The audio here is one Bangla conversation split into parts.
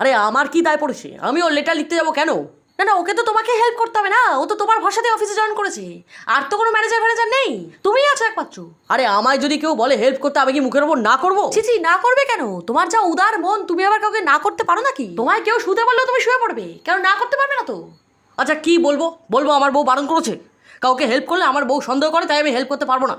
আরে আমার কি দায় পড়েছে? আমি ওর লেটার লিখতে যাব কেন? না না ওকে তো তোমাকে হেল্প করতে হবে না। ও তো তোমার ভাষাতে অফিসে জয়েন করেছে। আর তো কোনো ম্যানেজার ফ্যানেজার নেই। তুমিই আছো একমাত্র। আরে আমায় যদি কেউ বলে হেল্প করতে আমি কি মুখের ওপর না করব? ছিছি না করবে কেন? তোমার যা উদার মন তুমি আবার কাউকে না করতে পারো নাকি? তোমায় কেউ শুতে বললেও তুমি শুয়ে পড়বে। কেন না করতে পারবে না তো? আচ্ছা কি বলব? বলব আমার বউ বারণ করেছে। কাউকে হেল্প করলে আমার বউ সন্দেহ করে তাই আমি হেল্প করতে পারব না।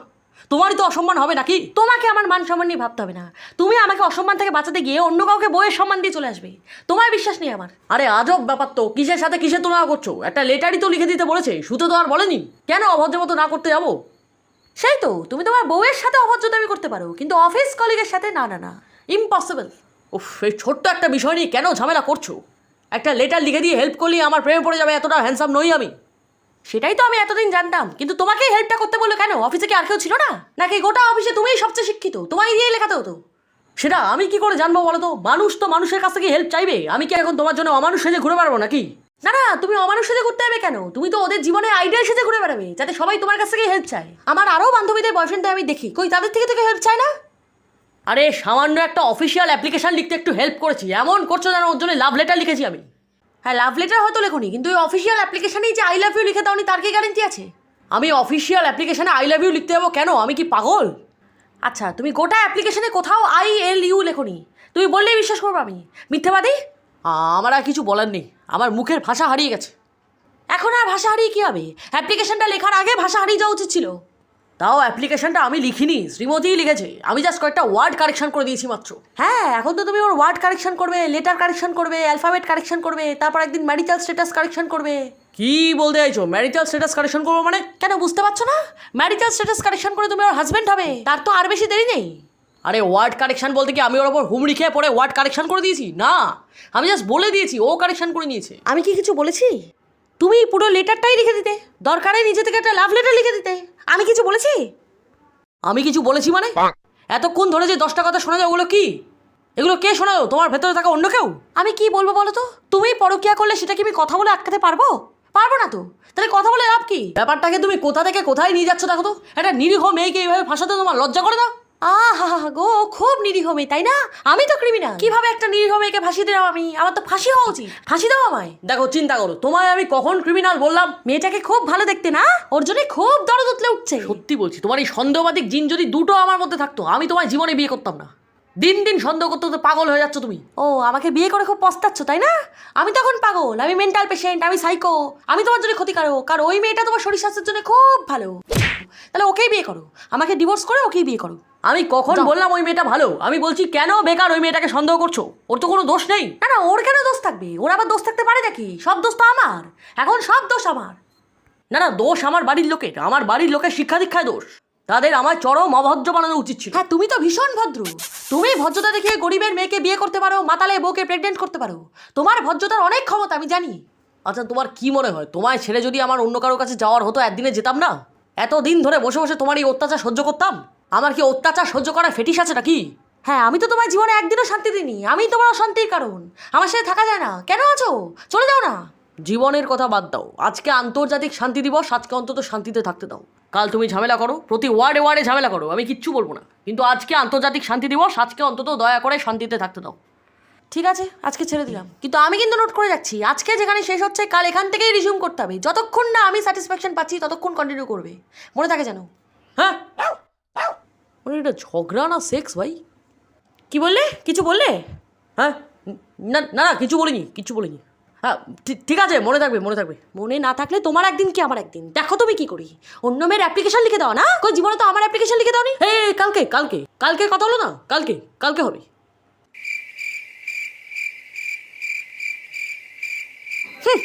তোমারই তো অসম্মান হবে নাকি? তোমাকে আমার মান সম্মান নিয়ে ভাবতে হবে না। তুমি আমাকে অসম্মান থেকে বাঁচাতে গিয়ে অন্য কাউকে বইয়ের সম্মান দিয়ে চলে আসবে। তোমার বিশ্বাস নেই আমার। আরে আজব ব্যাপার তো, কিসের সাথে কিসের তুলনা করছ? একটা লেটারই তো লিখে দিতে বলেছে শুধু তো আর বলেনি। কেন অভদ্র মতো না করতে যাব? সেই তো, তুমি তোমার বউয়ের সাথে অভদ্রতামি করতে পারো, কিন্তু অফিস কলিগের সাথে না না না। ইম্পসিবল উফ, এই ছোট্ট একটা বিষয় নিয়ে কেন ঝামেলা করছ? একটা লেটার লিখে দিয়ে হেল্প করলে আমার প্রেমে পড়ে যাবে, এতটা হ্যান্ডসাম নই আমি। সেটাই তো আমি এতদিন জানতাম। কিন্তু তোমাকে হেল্পটা করতে বলল কেন? অফিসে কি আর কেউ ছিল না? নাকি গোটা অফিসে তুমিই সবচেয়ে শিক্ষিত? তোমায় দিয়ে লেখাতে হতো। সেটা আমি কি করে জানব বলো তো? মানুষ তো মানুষের কাছ থেকে হেল্প চাইবে। আমি কি এখন তোমার জন্য অমানুষ সেজে ঘুরে বেড়াবো নাকি? না না, তুমি অমানুষ সাথে ঘুরতে হবে কেন? তুমি তো ওদের জীবনে আইডিয়াল সেজে ঘুরে বেড়াবে, যাতে সবাই তোমার কাছ থেকে হেল্প চায়। আমার আরও বান্ধবীদের বয়ফ্রেন্ডদের আমি দেখি। কই, তাদের থেকে থেকে হেল্প চায় না? আরে, সামান্য একটা অফিসিয়াল অ্যাপ্লিকেশন লিখতে একটু হেল্প করেছি। এমন করছ যেন ওর জন্য লাভ লেটার লিখেছি আমি। হ্যাঁ লাভ লেটার হয়তো লেখনি, কিন্তু ওই অফিসিয়াল অ্যাপ্লিকেশনেই যে আই লাভ ইউ লিখে দাওনি, তার কি গ্যারেন্টি আছে? আমি অফিসিয়াল অ্যাপ্লিকেশানে আই লাভ ইউ লিখতে যাব কেন? আমি কি পাগল? আচ্ছা তুমি গোটা অ্যাপ্লিকেশানে কোথাও আই এল ইউ লেখনি। তুমি বললেই বিশ্বাস করব আমি। মিথ্যেবাদী? আমার আর কিছু বলার নেই। আমার মুখের ভাষা হারিয়ে গেছে। এখন আর ভাষা হারিয়ে কী হবে? অ্যাপ্লিকেশনটা লেখার আগে ভাষা হারিয়ে যাওয়া উচিত ছিল। তাও অ্যাপ্লিকেশনটা আমি লিখিনি, শ্রীমতীই লিখেছে। আমি জাস্ট কয়েকটা ওয়ার্ড কারেকশন করে দিয়েছি মাত্র। হ্যাঁ এখন তো তুমি ওর ওয়ার্ড কারেকশন করবে লেটার কারেকশন করবে অ্যালফাবেট কারেকশন করবে, তারপর একদিন ম্যারিটাল স্ট্যাটাস কারেকশন করবে। কি বলতে চাইছো? ম্যারিটাল স্ট্যাটাস কারেকশন করব মানে? কেন বুঝতে পারছ না? ম্যারিটাল স্ট্যাটাস কারেকশন করে তুমি ওর হাজবেন্ড হবে, তার তো আর বেশি দেরি নেই। আরে ওয়ার্ড কারেকশন বলতে কি আমি ওর ওপর হুমড়ি খেয়ে পরে ওয়ার্ড কারেকশন করে দিয়েছি? না, আমি জাস্ট বলে দিয়েছি, ও কারেকশন করে নিয়েছে। আমি কি কিছু বলেছি? তুমি পুরো লেটারটাই লিখে দিতে। দরকারে নিজে থেকে একটা লাভ লেটার লিখে দিতে। আমি কিছু বলেছি? আমি কিছু বলেছি মানে? এতক্ষণ ধরে যে দশটা কথা শোনা যায় ওগুলো কি? এগুলো কে শোনাও তোমার ভেতরে থাকা অন্য কেউ? আমি কি বলব বলো তো? তুমি পরকিয়া করলে সেটা কি আমি কথা বলে আটকাতে পারব? পারব না তো। তাহলে কথা বলে লাভ কি? ব্যাপারটাকে তুমি কোথা থেকে কোথায় নিয়ে যাচ্ছ দেখো তো? একটা নিরীহ মেয়েকে এইভাবে ফাঁসাতে তোমার লজ্জা করে দাও আহা গো খুব নিরীহ মেয়ে তাই না? আমি তো ক্রিমিনাল কীভাবে একটা নিরীহ মেয়েকে ফাঁসি দিলাম আমি? আমার তো ফাঁসি হওয়া উচিত। ফাঁসি দাও আমায়। দেখো চিন্তা করো তোমায় আমি কখন ক্রিমিনাল বললাম? মেয়েটাকে খুব ভালো দেখতে না? ওর জন্য খুব দরদ উতলে উঠছে। সত্যি বলছি তোমার এই সন্দেহবাদিক জিন যদি দুটো আমার মধ্যে থাকতো আমি তোমার জীবনে বিয়ে করতাম না। দিন দিন সন্দেহ করতে করতে পাগল হয়ে যাচ্ছ তুমি। ও আমাকে বিয়ে করে খুব পস্তাচ্ছ তাই না? আমি তখন পাগল আমি মেন্টাল পেশেন্ট আমি সাইকো আমি তোমার জন্য ক্ষতিকারক আর ওই মেয়েটা তোমার শরীর স্বাস্থ্যের জন্য খুব ভালো। তাহলে ওকেই বিয়ে করো। আমাকে ডিভোর্স করে ওকেই বিয়ে করো। আমি কখন বললাম ওই মেয়েটা ভালো? আমি বলছি কেন বেকার ওই মেয়েটাকে সন্দেহ করছ? ওর তো কোনো দোষ নেই। না না ওর কেন দোষ থাকবে? ওর আবার দোষ থাকতে পারে নাকি? সব দোষ তো আমার। এখন সব দোষ আমার। না না দোষ আমার বাড়ির লোকের। আমার বাড়ির লোকের শিক্ষা দীক্ষায় দোষ। তাদের আমার চরম অভদ্র বানানো উচিত ছিল। হ্যাঁ তুমি তো ভীষণ ভদ্র। তুমি ভদ্রতা দেখিয়ে গরিবের মেয়েকে বিয়ে করতে পারো মাতালে বউকে প্রেগনেন্ট করতে পারো। তোমার ভদ্রতার অনেক ক্ষমতা আমি জানি। আচ্ছা তোমার কি মনে হয়? তোমায় ছেড়ে যদি আমার অন্য কারোর কাছে যাওয়ার হতো একদিনে যেতাম না? এতদিন ধরে বসে বসে তোমার এই অত্যাচার সহ্য করতাম? আমার কি অত্যাচার সহ্য করার ফেটিস আছে নাকি? হ্যাঁ আমি তো তোমার জীবনে একদিনও শান্তি দিইনি। আমি তোমার অশান্তির কারণ। আমার সাথে থাকা যায় না। কেন আছো? চলে যাও না। জীবনের কথা বাদ দাও। আজকে আন্তর্জাতিক শান্তি দিবস আজকে অন্তত শান্তিতে থাকতে দাও। কাল তুমি ঝামেলা করো প্রতি ওয়ার্ডে ওয়ার্ডে ঝামেলা করো আমি কিচ্ছু বলব না। কিন্তু আজকে আন্তর্জাতিক শান্তি দিবস আজকে অন্তত দয়া করে শান্তিতে থাকতে দাও। ঠিক আছে আজকে ছেড়ে দিলাম। কিন্তু আমি কিন্তু নোট করে যাচ্ছি আজকে যেখানে শেষ হচ্ছে কাল এখান থেকেই রিজিউম করতে হবে। যতক্ষণ না আমি স্যাটিসফ্যাকশন পাচ্ছি ততক্ষণ কন্টিনিউ করবে। মনে থাকে যেন। হ্যাঁ? এটা ঝগড়া না সেক্স ভাই? কি বললে? কিছু বললে? হ্যাঁ? না না না কিছু বলিনি কিছু বলিনি। হ্যাঁ ঠিক- ঠিক আছে মনে থাকবে মনে থাকবে। মনে না থাকলে তোমার একদিন কি আমার একদিন? দেখো তুমি কি করি। অন্য মেয়ের অ্যাপ্লিকেশন লিখে দাও না? কই জীবনে তো আমার অ্যাপ্লিকেশন লিখে দাও নি এই কালকে কালকে কালকে কথা হলো না? কালকে কালকে হবে। হুম,